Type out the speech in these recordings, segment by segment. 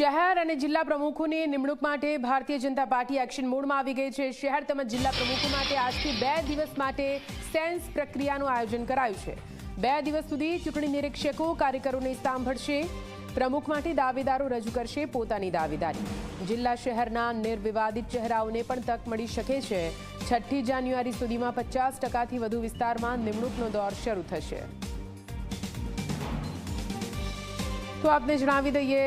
શહેર અને જિલ્લા પ્રમુખોની નિમણૂક માટે ભારતીય જનતા પાર્ટી એક્શન મોડમાં આવી ગઈ છે. શહેર તેમજ જિલ્લા પ્રમુખો માટે આજથી બે દિવસ માટે સેન્સ પ્રક્રિયાનું આયોજન કરાયું છે. બે દિવસ સુધી ચૂંટણી નિરીક્ષકો, કાર્યકરોને સાંભળશે. પ્રમુખ માટે દાવેદારો રજૂ કરશે પોતાની દાવેદારી. જિલ્લા શહેરના નિર્વિવાદિત ચહેરાઓને પણ તક મળી શકે છે. છઠ્ઠી જાન્યુઆરી સુધીમાં પચાસ ટકાથી વધુ વિસ્તારમાં નિમણૂકનો દોર શરૂ થશે. તો આપને જણાવી દઈએ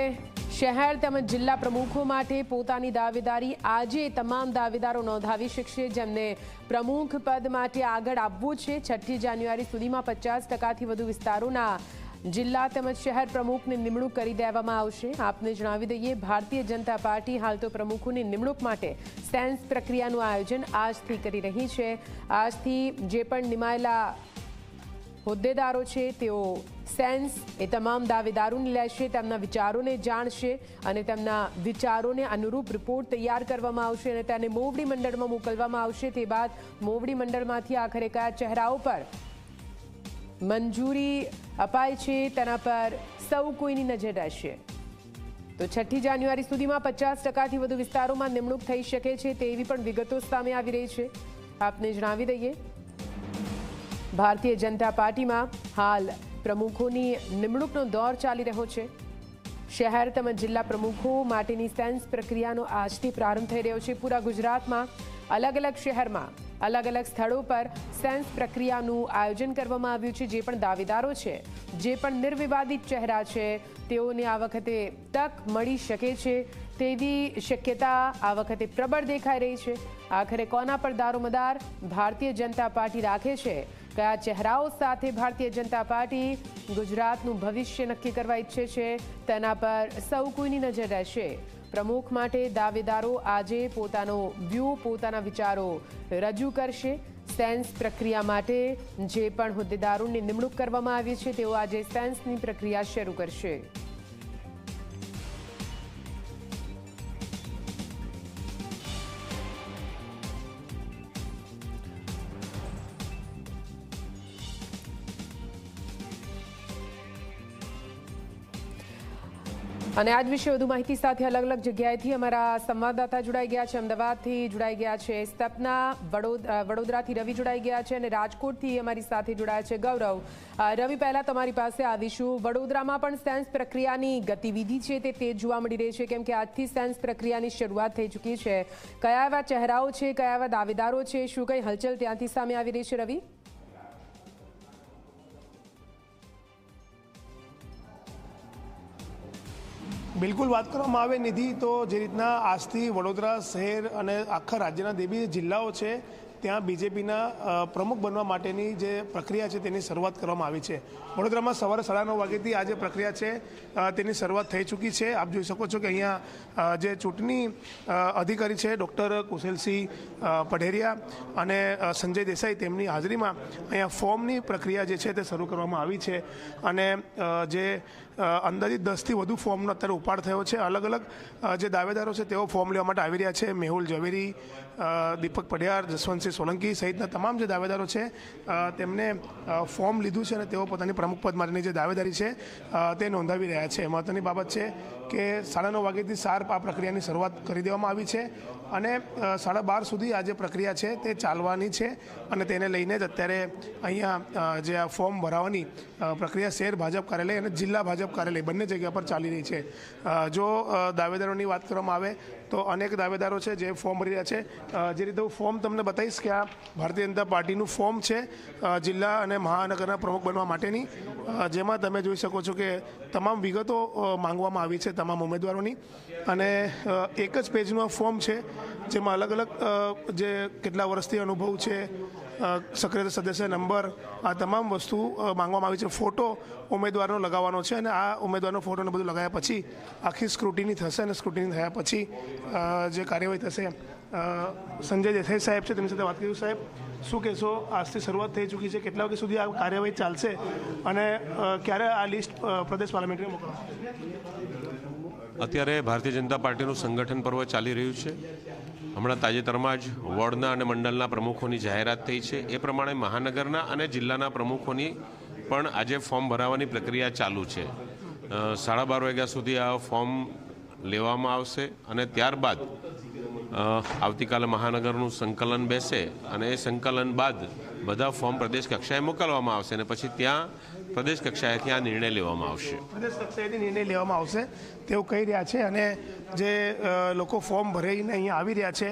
શહેર તેમજ જિલ્લા પ્રમુખો માટે પોતાની દાવેદારી આજે તમામ દાવેદારો નોંધાવી શકશે, જેમને પ્રમુખ પદ માટે આગળ આવવું છે. છઠ્ઠી જાન્યુઆરી સુધીમાં પચાસ ટકાથી વધુ વિસ્તારોના જિલ્લા તેમજ શહેર પ્રમુખની નિમણૂક કરી દેવામાં આવશે. આપને જણાવી દઈએ, ભારતીય જનતા પાર્ટી હાલ તો પ્રમુખોની નિમણૂક માટે સેન્સ પ્રક્રિયાનું આયોજન આજથી કરી રહી છે. આજથી જે પણ નિમાયેલા હોદ્દેદારો છે, તેઓ સેન્સ એ તમામ દાવેદારોને લેશે, તેમના વિચારોને જાણશે અને તેમના વિચારોને અનુરૂપ રિપોર્ટ તૈયાર કરવામાં આવશે અને તેને મોવડી મંડળમાં મોકલવામાં આવશે. તે બાદ મોવડી મંડળમાંથી આખરે કયા ચહેરાઓ પર મંજૂરી અપાય છે. તેના પર સૌ કોઈની નજર રહેશે. તો છઠ્ઠી જાન્યુઆરી સુધીમાં પચાસ ટકાથી વધુ વિસ્તારોમાં નિમણૂક થઈ શકે છે તેવી પણ વિગતો સામે આવી રહી છે. આપને જણાવી દઈએ. ભારતીય જનતા પાર્ટીમાં હાલ પ્રમુખોની નિમણૂકનો દોર ચાલી રહ્યો છે. શહેર તેમજ જિલ્લા પ્રમુખો માટેની સેન્સ પ્રક્રિયાનો આજથી પ્રારંભ થઈ રહ્યો છે. પૂરા ગુજરાતમાં અલગ અલગ શહેરમાં અલગ અલગ સ્થળો પર સેન્સ પ્રક્રિયાનું આયોજન કરવામાં આવ્યું છે. જે પણ દાવેદારો છે, જે પણ નિર્વિવાદિત ચહેરા છે, તેઓને આ વખતે તક મળી શકે છે તેવી શક્યતા આ વખતે પ્રબળ દેખાઈ રહી છે. આખરે કોના પર દારોમદાર ભારતીય જનતા પાર્ટી રાખે છે કયા ચહેરાઓ સાથે ભારતીય જનતા પાર્ટી ગુજરાતનું ભવિષ્ય નક્કી કરવા ઈચ્છે છે, તેના પર સૌ કોઈની નજર રહેશે. પ્રમુખ માટે દાવેદારો આજે પોતાનો વ્યૂ, પોતાના વિચારો રજૂ કરશે. સેન્સ પ્રક્રિયા માટે જે પણ હોદ્દેદારોની નિમણૂક કરવામાં આવી છે, તેઓ આજે સેન્સની પ્રક્રિયા શરૂ કરશે. અને આજ વિશે વધુ માહિતી સાથે અલગ અલગ જગ્યાએથી અમારા સંવાદદાતા જોડાઈ ગયા છે. અમદાવાદથી જોડાઈ ગયા છે. સ્તપના વડોદ- વડોદરાથી રવિ જોડાઈ ગયા છે અને રાજકોટથી અમારી સાથે જોડાયા છે ગૌરવ. રવિ, પહેલા તમારી પાસે આવીશું. વડોદરામાં પણ સેન્સ પ્રક્રિયાની ગતિવિધિ છે તે તેજ જોવા મળી રહી છે, કેમ કે આજથી સેન્સ પ્રક્રિયાની શરૂઆત થઈ ચૂકી છે. કયા એવા ચહેરાઓ છે, કયા એવા દાવેદારો છે, શું કઈ હલચલ ત્યાંથી સામે આવી રહી છે રવિ? બિલકુલ વાત કરવામાં આવે નિધિ, તો જે રીતના આજથી વડોદરા શહેર અને આખા રાજ્યના દેવી જિલ્લાઓ છે, ત્યાં બીજેપીના પ્રમુખ બનવા માટેની જે પ્રક્રિયા છે તેની શરૂઆત કરવામાં આવી છે. વડોદરામાં સવારે સાડા નવ વાગ્યાથી આ જે પ્રક્રિયા છે તેની શરૂઆત થઈ ચૂકી છે. આપ જોઈ શકો છો કે અહીંયા જે ચૂંટણી અધિકારી છે, ડૉક્ટર કુશલસિંહ પઢેરિયા અને સંજય દેસાઈ તેમની હાજરીમાં અહીંયા ફોર્મની પ્રક્રિયા જે છે તે શરૂ કરવામાં આવી છે. અને જે અંદાજિત દસથી વધુ ફોર્મનો અત્યારે ઉપાડ થયો છે. અલગ અલગ જે દાવેદારો છે તેઓ ફોર્મ લેવા માટે આવી રહ્યા છે. મેહુલ ઝવેરી દીપક પઢિયાર, જસવંતસિંહ સોલંકી સહિતના તમામ જે દાવેદારો છે તેમને ફોર્મ લીધું છે અને તેઓ પોતાની પ્રમુખ પદ માટેની જે દાવેદારી છે તે નોંધાવી રહ્યા છે. મહત્ત્વની બાબત છે કે સાડા નવ વાગ્યાથી સાર્પ આ પ્રક્રિયાની શરૂઆત કરી દેવામાં આવી છે અને સાડા બાર સુધી આ જે પ્રક્રિયા છે તે ચાલવાની છે અને તેને લઈને જ અત્યારે અહીંયા જે આ ફોર્મ ભરાવાની પ્રક્રિયા શહેર ભાજપ કાર્યાલય અને જિલ્લા ભાજપ કાર્યાલય બંને જગ્યા પર ચાલી રહી છે. જો દાવેદારોની વાત કરવામાં આવે તો અનેક દાવેદારો છે જે ફોર્મ ભરી રહ્યા છે. જે રીતે હું ફોર્મ તમને બતાવીશ કે આ ભારતીય જનતા પાર્ટીનું ફોર્મ છે જિલ્લા અને મહાનગરના પ્રમુખ બનવા માટેની. જેમાં તમે જોઈ શકો છો કે તમામ વિગતો માંગવામાં આવી છે તમામ ઉમેદવારોની. અને એક જ પેજનું આ ફોર્મ છે, જેમાં અલગ અલગ જે કેટલા વર્ષથી અનુભવ છે સક્રિય સદસ્ય નંબર આ તમામ વસ્તુ માંગવામાં આવી છે. ફોટો ઉમેદવારનો લગાવવાનો છે અને આ ઉમેદવારનો ફોટોને બધું લગાવ્યા પછી આખી સ્ક્રુટિની થશે અને સ્ક્રુટિની થયા પછી જે કાર્યવાહી થશે સંજય દેસાઈ સાહેબ છે, તેમની સાથે વાત કરીશું સાહેબ, શું કહેશો? આજથી શરૂઆત થઈ ચૂકી છે. કેટલા વાગ્યા સુધી આ કાર્યવાહી ચાલશે? અને ક્યારે આ લિસ્ટ પ્રદેશ પાર્લામેન્ટને મોકલશે? અત્યારે ભારતીય જનતા પાર્ટીનું સંગઠન પર્વ ચાલી રહ્યું છે. હમણાં તાજેતરમાં જ વોર્ડના અને મંડળના પ્રમુખોની જાહેરાત થઈ છે. એ પ્રમાણે મહાનગરના અને જિલ્લાના પ્રમુખોની પણ આજે ફોર્મ ભરાવાની પ્રક્રિયા ચાલુ છે. સાડા બાર વાગ્યા સુધી આ ફોર્મ લેવામાં આવશે અને ત્યારબાદ આવતીકાલે મહાનગરનું સંકલન બેસે અને એ સંકલન બાદ બધા ફોર્મ પ્રદેશ કક્ષાએ મોકલવામાં આવશે અને પછી ત્યાં પ્રદેશ કક્ષાએથી આ નિર્ણય લેવામાં આવશે. પ્રદેશ કક્ષાએથી નિર્ણય લેવામાં આવશે તેઓ કહી રહ્યા છે અને જે લોકો ફોર્મ ભરાઈને અહીંયા આવી રહ્યા છે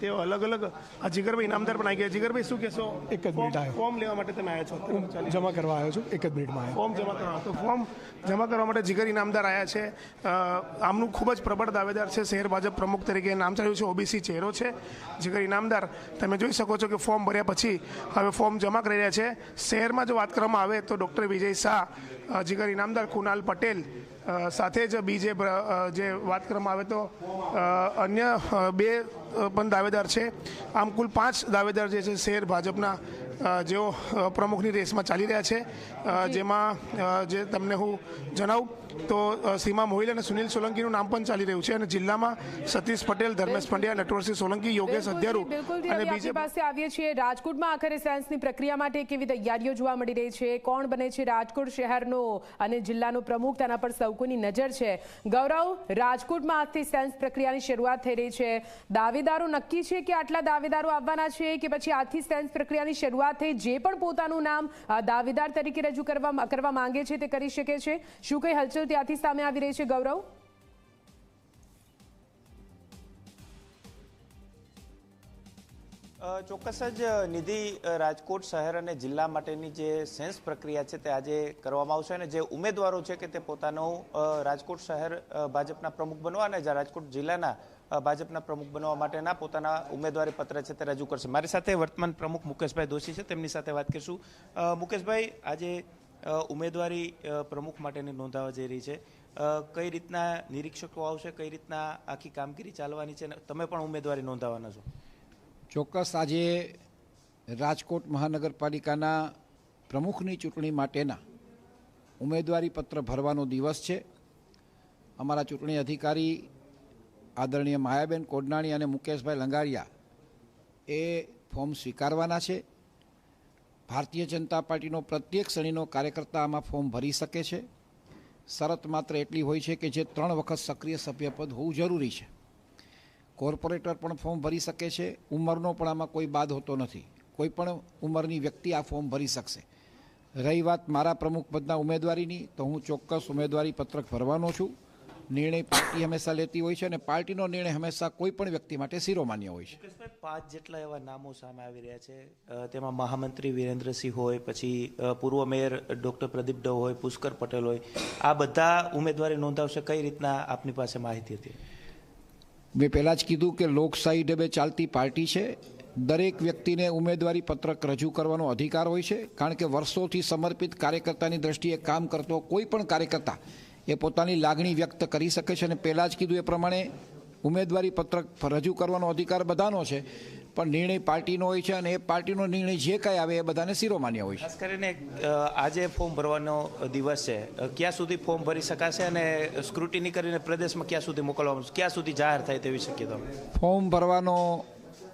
તેઓ અલગ અલગ આ જીગરભાઈ ઇનામદાર પણ આવી ગયા. જીગરભાઈ શું કહેશો? એક જ મિનિટ આવ્યો. ફોર્મ લેવા માટે તમે આવ્યા છો? જમા કરવા આવ્યો છું. એક જ મિનિટમાં આવ્યો. ફોર્મ જમા કરવા તો ફોર્મ જમા કરવા માટે જીગર ઇનામદાર આવ્યા છે. આમનું ખૂબ જ પ્રબળ દાવેદાર છે. શહેર ભાજપ પ્રમુખ તરીકે નામ ચાલ્યું છે. ઓબીસી ચહેરો છે. જીગર ઇનામદાર તમે જોઈ શકો છો કે ફોર્મ ભર્યા પછી હવે ફોર્મ જમા કરી રહ્યા છે. શહેરમાં જો વાત કરવામાં આવે તો ડૉક્ટર વિજય શાહ જીગર ઇનામદાર કુનાલ પટેલ સાથે જ બીજે જે વાત કરવામાં આવે તો અન્ય બે પણ દાવેદાર છે. આમ કુલ પાંચ દાવેદાર જે છે શહેર ભાજપના જેઓ પ્રમુખની રેસમાં ચાલી રહ્યા છે જેમાં જે તમને હું જણાવું તો સીમા મોહિલ અને સુનિલ સોલંકીનું નામ પણ ચાલી રહ્યું છે અને જિલ્લામાં સતીશ પટેલ ધર્મેશ પંડ્યા નટવરસિંહ સોલંકી યોગેશ અધ્યારૂ અને બીજી બીજે પાસે આવીએ છીએ રાજકોટમાં આખરે સેન્સની પ્રક્રિયા માટે કેવી તૈયારીઓ જોવા મળી રહી છે? કોણ બને છે રાજકોટ શહેરનો અને જિલ્લાનો પ્રમુખ? તેના પર સૌ કોઈની નજર છે. ગૌરવ રાજકોટમાં આજથી સેન્સ પ્રક્રિયાની શરૂઆત થઈ રહી છે. દાવેદારો નક્કી છે કે આટલા દાવેદારો આવવાના છે કે પછી આજથી સેન્સ પ્રક્રિયાની શરૂઆત થઈ જે પણ પોતાનું નામ દાવેદાર તરીકે રજૂ કરવા માંગે છે તે કરી શકે છે. શું કઈ હલચલ ત્યાંથી સામે આવી રહી છે, ગૌરવ? ચોક્કસ જ નિધિ રાજકોટ શહેર અને જિલ્લા માટેની જે સેન્સ પ્રક્રિયા છે તે આજે કરવામાં આવશે અને જે ઉમેદવારો છે કે તે પોતાનો રાજકોટ શહેર ભાજપના પ્રમુખ બનવા અને રાજકોટ જિલ્લાના ભાજપના પ્રમુખ બનવા માટેના પોતાના ઉમેદવારી પત્ર છે તે રજૂ કરશે. મારી સાથે વર્તમાન પ્રમુખ મુકેશભાઈ દોશી છે. તેમની સાથે વાત કરીશું. મુકેશભાઈ, આજે ઉમેદવારી પ્રમુખ માટેની નોંધાવા જઈ રહી છે. કઈ રીતના નિરીક્ષકો આવશે? કઈ રીતના આખી કામગીરી ચાલવાની છે? તમે પણ ઉમેદવારી નોંધાવાના છો. ચોક્કસ આજે રાજકોટ મહાનગરપાલિકાના પ્રમુખની ચૂંટણી માટેના ઉમેદવારી પત્ર ભરવાનો દિવસ છે. અમારા ચૂંટણી અધિકારી આદરણીય માયાબેન કોડનાણી અને મુકેશભાઈ લંગારિયા એ ફોર્મ સ્વીકારવાના છે. ભારતીય જનતા પાર્ટીનો પ્રત્યેક શ્રેણીનો કાર્યકર્તા આમાં ફોર્મ ભરી શકે છે. શરત માત્ર એટલી હોય છે કે જે ત્રણ વખત સક્રિય સભ્યપદ હોવું જરૂરી છે. કોર્પોરેટર પણ ફોર્મ ભરી શકે છે. ઉંમરનો પણ આમાં કોઈ બાદ હોતો નથી. કોઈ પણ ઉંમરની વ્યક્તિ આ ફોર્મ ભરી શકશે. રહી વાત મારા પ્રમુખ પદના ઉમેદવારીની, તો હું ચોક્કસ ઉમેદવારી પત્રક ભરવાનો છું. નિર્ણય પાર્ટી હંમેશા લેતી હોય છે અને પાર્ટીનો નિર્ણય હંમેશા કોઈ પણ વ્યક્તિ માટે શિરોમાન્ય હોય છે. પાંચ જેટલા એવા નામો સામે આવી રહ્યા છે. તેમાં મહામંત્રી વિરેન્દ્રસિંહ હોય પછી પૂર્વ મેયર ડોક્ટર પ્રદીપ ડવ હોય પુષ્કર પટેલ હોય. આ બધા ઉમેદવારી નોંધાવશે કઈ રીતના? આપની પાસે માહિતી હતી. મેં પહેલાં જ કીધું કે લોકશાહી ઢબે ચાલતી પાર્ટી છે. દરેક વ્યક્તિને ઉમેદવારી પત્રક રજૂ કરવાનો અધિકાર હોય છે. કારણ કે વર્ષોથી સમર્પિત કાર્યકર્તાની દ્રષ્ટિએ કામ કરતો કોઈ પણ કાર્યકર્તા એ પોતાની લાગણી વ્યક્ત કરી શકે છે અને પહેલાં જ કીધું એ પ્રમાણે ઉમેદવારી પત્રક રજૂ કરવાનો અધિકાર બધાનો છે પણ નિર્ણય પાર્ટીનો હોય છે અને એ પાર્ટીનો નિર્ણય જે કાંઈ આવે એ બધાને શિરોમાન્ય હોય છે. ખાસ કરીને આજે ફોર્મ ભરવાનો દિવસ છે. ક્યાં સુધી ફોર્મ ભરી શકાશે અને સ્ક્રુટિની કરીને પ્રદેશમાં ક્યાં સુધી મોકલવામાં ક્યાં સુધી જાહેર થાય તેવી શક્યતા? ફોર્મ ભરવાનો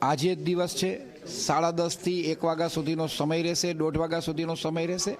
આજે જ દિવસ છે. સાડા દસથી એક વાગ્યા સુધીનો સમય રહેશે દોઢ વાગ્યા સુધીનો સમય રહેશે.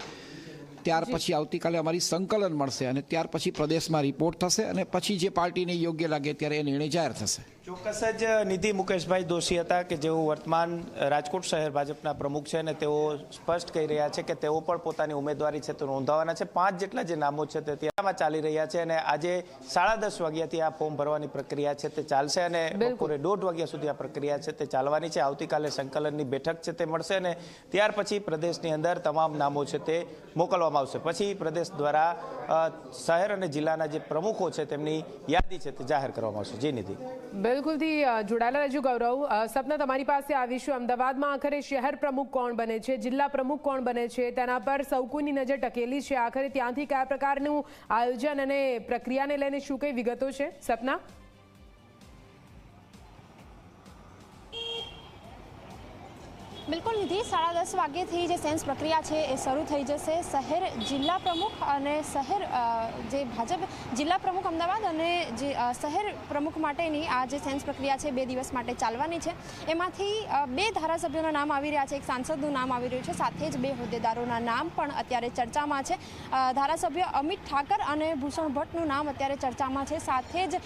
ત્યાર પછી આવતીકાલે અમારી સંકલન મળશે અને ત્યાર પછી પ્રદેશમાં રિપોર્ટ થશે અને પછી જે પાર્ટીને યોગ્ય લાગે ત્યારે એ નિર્ણય જાહેર થશે. ચોક્કસ જ નિધિ મુકેશભાઈ દોશી હતા કે જેઓ વર્તમાન રાજકોટ શહેર ભાજપના પ્રમુખ છે અને તેઓ સ્પષ્ટ કહી રહ્યા છે કે તેઓ પણ પોતાની ઉમેદવારી છે તે નોંધાવાના છે. પાંચ જેટલા જે નામો છે તે ત્યાંમાં ચાલી રહ્યા છે અને આજે સાડા દસ વાગ્યાથી આ ફોર્મ ભરવાની પ્રક્રિયા છે તે ચાલશે અને બપોરે દોઢ વાગ્યા સુધી આ પ્રક્રિયા છે તે ચાલવાની છે. આવતીકાલે સંકલનની બેઠક છે તે મળશે અને ત્યાર પછી પ્રદેશની અંદર તમામ નામો છે તે મોકલવામાં આવશે. પછી પ્રદેશ દ્વારા શહેર અને જિલ્લાના જે પ્રમુખો છે તેમની યાદી છે તે જાહેર કરવામાં આવશે. જી નિધિ. બિલકુલથી જોડાયેલા રહેજો ગૌરવ. સપના તમારી પાસે આવીશું. અમદાવાદમાં આખરે શહેર પ્રમુખ કોણ બને છે? જિલ્લા પ્રમુખ કોણ બને છે? તેના પર સૌ કોઈની નજર ટકેલી છે. આખરે ત્યાંથી કયા પ્રકારનું આયોજન અને પ્રક્રિયાને લઈને શું કઈ વિગતો છે? સપના? બિલકુલ નિધિ, સાડા દસ વાગ્યેથી જે સેન્સ પ્રક્રિયા છે એ શરૂ થઈ જશે. શહેર જિલ્લા પ્રમુખ અને શહેર જે ભાજપ જિલ્લા પ્રમુખ અમદાવાદ અને જે શહેર પ્રમુખ માટેની આ જે સેન્સ પ્રક્રિયા છે, બે દિવસ માટે ચાલવાની છે. એમાંથી બે ધારાસભ્યોના નામ આવી રહ્યા છે, એક સાંસદનું નામ આવી રહ્યું છે, સાથે જ બે હોદ્દેદારોના નામ પણ અત્યારે ચર્ચામાં છે. ધારાસભ્ય અમિત ઠાકર અને ભૂષણ ભટ્ટનું નામ અત્યારે ચર્ચામાં છે. સાથે જ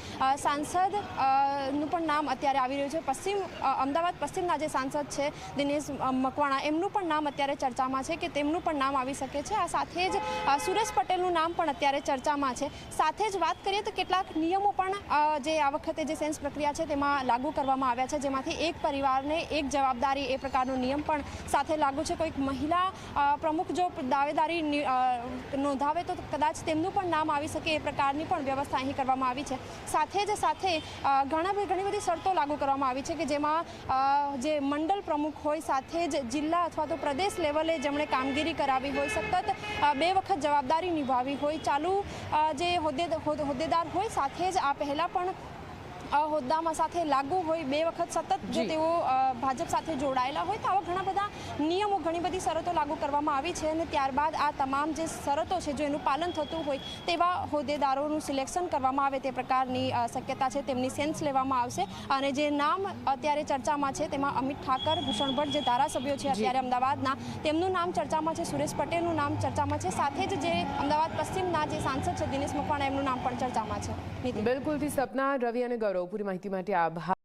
સાંસદનું પણ નામ અત્યારે આવી રહ્યું છે. પશ્ચિમ અમદાવાદ પશ્ચિમના જે સાંસદ છે, દિનેશ મકવાણા. એમનું પણ નામ અત્યારે ચર્ચામાં છે કે તેમનું પણ નામ આવી શકે છે. આ સાથે જ સુરેશ પટેલનું નામ પણ અત્યારે ચર્ચામાં છે. સાથે જ વાત કરીએ તો કેટલાક નિયમો પણ જે આ વખતે જે સેન્સ પ્રક્રિયા છે તેમાં લાગુ કરવામાં આવ્યા છે. જેમાંથી એક પરિવારને એક જવાબદારી એ પ્રકારનો નિયમ પણ સાથે લાગુ છે. કોઈક મહિલા પ્રમુખ જો દાવેદારી નોંધાવે તો કદાચ તેમનું પણ નામ આવી શકે એ પ્રકારની પણ વ્યવસ્થા અહીં કરવામાં આવી છે. સાથે જ સાથે ઘણા ઘણી બધી શરતો લાગુ કરવામાં આવી છે કે જેમાં જે મંડળ પ્રમુખ હોય સાથે જ જિલ્લા અથવા તો પ્રદેશ લેવલે જેમણે કામગીરી કરાવી હોય સતત બે વખત જવાબદારી નિભાવી હોય. ચાલુ જે હોદ્દેદાર હોય સાથે જ આ પહેલાં પણ હોદ્દામાં સાથે લાગુ હોય બે વખત સતત જો તેઓ ભાજપ સાથે જોડાયેલા હોય તો આવા ઘણા બધા નિયમો ઘણી બધી શરતો લાગુ કરવામાં આવી છે અને ત્યારબાદ આ તમામ જે શરતો છે જો એનું પાલન થતું હોય તેવા હોદ્દેદારોનું સિલેક્શન કરવામાં આવે તે પ્રકારની શક્યતા છે તેમની સેન્સ લેવામાં આવશે. અને જે નામ અત્યારે ચર્ચામાં છે તેમાં અમિત ઠાકર ભૂષણ ભટ્ટ જે ધારાસભ્યો છે અત્યારે અમદાવાદના તેમનું નામ ચર્ચામાં છે સુરેશ પટેલનું નામ ચર્ચામાં છે સાથે જ જે અમદાવાદ પશ્ચિમના જે સાંસદ છે દિનેશ મકવાણા એમનું નામ પણ ચર્ચામાં છે. બિલકુલથી સપના રવિ અને ગૌરવ. પૂરી માહિતી માટે આભાર